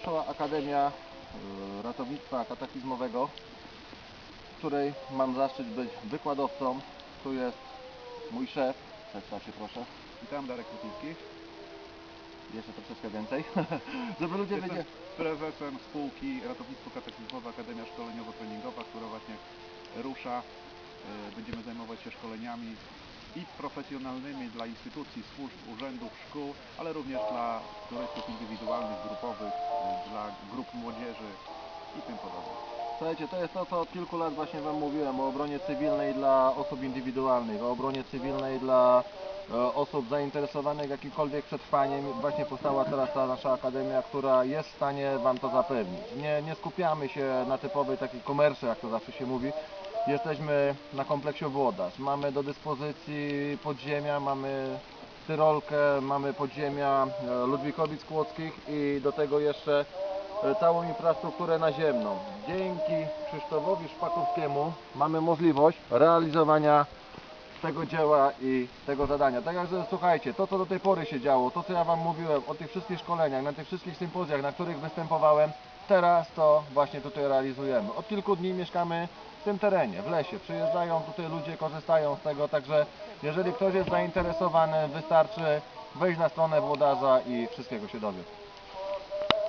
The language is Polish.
ruszyła Akademia e, Ratownictwa Kataklizmowego, w której mam zaszczyt być wykładowcą. Tu jest mój szef, przedstaw się proszę, Witam, Darek Kupiński. jeszcze troszeczkę więcej, żeby ludzie Jestem wiedzieli. prezesem spółki Ratownictwo Kataklizmowe Akademia Szkoleniowo-Treningowa, która właśnie rusza. E, Będziemy zajmować się szkoleniami i profesjonalnymi dla instytucji, służb, urzędów, szkół, ale również dla turystów indywidualnych, grupowych, dla grup młodzieży i tym podobne. Słuchajcie, to jest to, co od kilku lat właśnie Wam mówiłem o obronie cywilnej dla osób indywidualnych, o obronie cywilnej dla e, osób zainteresowanych jakimkolwiek przetrwaniem. Właśnie powstała teraz ta nasza akademia, która jest w stanie Wam to zapewnić. Nie, nie skupiamy się na typowej takiej komercji, jak to zawsze się mówi. Jesteśmy na kompleksie Włodarz. Mamy do dyspozycji podziemia, mamy Tyrolkę, mamy podziemia e, Ludwikowic Kłodzkich i do tego jeszcze e, całą infrastrukturę naziemną. Dzięki Krzysztofowi Szpakowskiemu mamy możliwość realizowania tego dzieła i tego zadania. Tak jak że, słuchajcie, to co do tej pory się działo, to co ja Wam mówiłem o tych wszystkich szkoleniach, na tych wszystkich sympozjach, na których występowałem, teraz to właśnie tutaj realizujemy. Od kilku dni mieszkamy w tym terenie, w lesie. Przyjeżdżają tutaj ludzie, korzystają z tego, także jeżeli ktoś jest zainteresowany, wystarczy wejść na stronę włodarza i wszystkiego się dowie.